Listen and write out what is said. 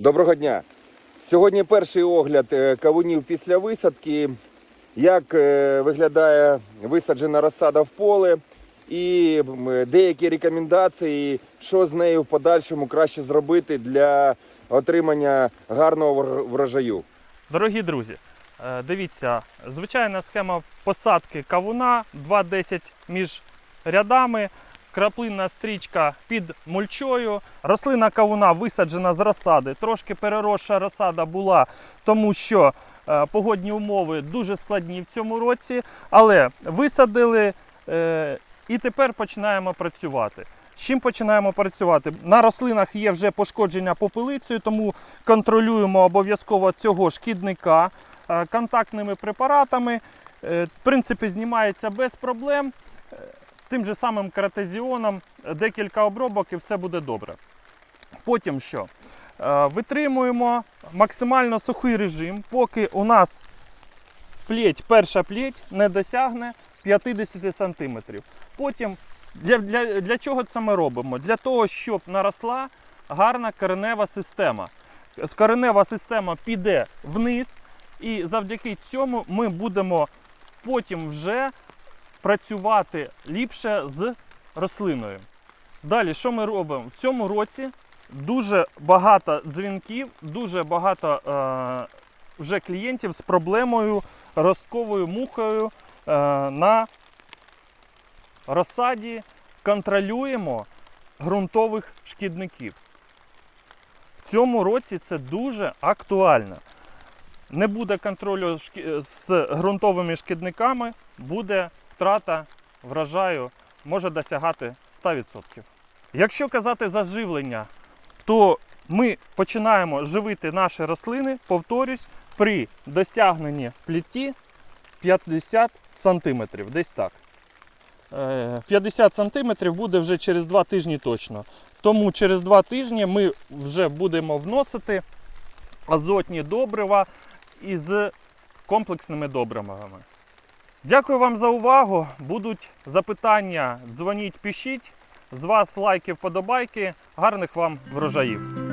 Доброго дня. Сьогодні перший огляд е, кавунів після висадки. Як е, виглядає висаджена розсада в поле і деякі рекомендації, що з нею в подальшому краще зробити для отримання гарного врожаю. Дорогі друзі, е, дивіться, звичайна схема посадки кавуна 2,10 між рядами, краплинна стрічка під мульчою. Рослина кавуна висаджена з розсади. Трошки переросша розсада була, тому що е, погодні умови дуже складні в цьому році, але висадили е, і тепер починаємо працювати. З чим починаємо працювати? На рослинах є вже пошкодження попелицею, тому контролюємо обов'язково цього шкідника е, контактними препаратами. В принципі, знімається без проблем. Тим же самим каратезіоном е, декілька обробок і все буде добре. Потім що? Е, Витримуємо максимально сухий режим, поки у нас плеть, перша плеть не досягне 50 см. Потім для, для, для чого це ми робимо? Для того, щоб наросла гарна коренева система. Коренева система піде вниз, і завдяки цьому ми будемо потім вже працювати ліпше з рослиною. Далі, що ми робимо? В цьому році дуже багато дзвінків, дуже багато е, вже клієнтів з проблемою ростковою мухою е, на розсаді контролюємо ґрунтових шкідників. В цьому році це дуже актуально. Не буде контролю з ґрунтовими шкідниками, буде втрата врожаю, може досягати 100%. Якщо казати за живлення, то ми починаємо живити наші рослини, повторюсь, при досягненні пліті 50 см, десь так. Е, 50 см буде вже через 2 тижні точно. Тому через 2 тижні ми вже будемо вносити азотні добрива із комплексними добривами. Дякую вам за увагу. Будуть запитання, дзвоніть, пишіть. З вас лайки, вподобайки. Гарних вам врожаїв!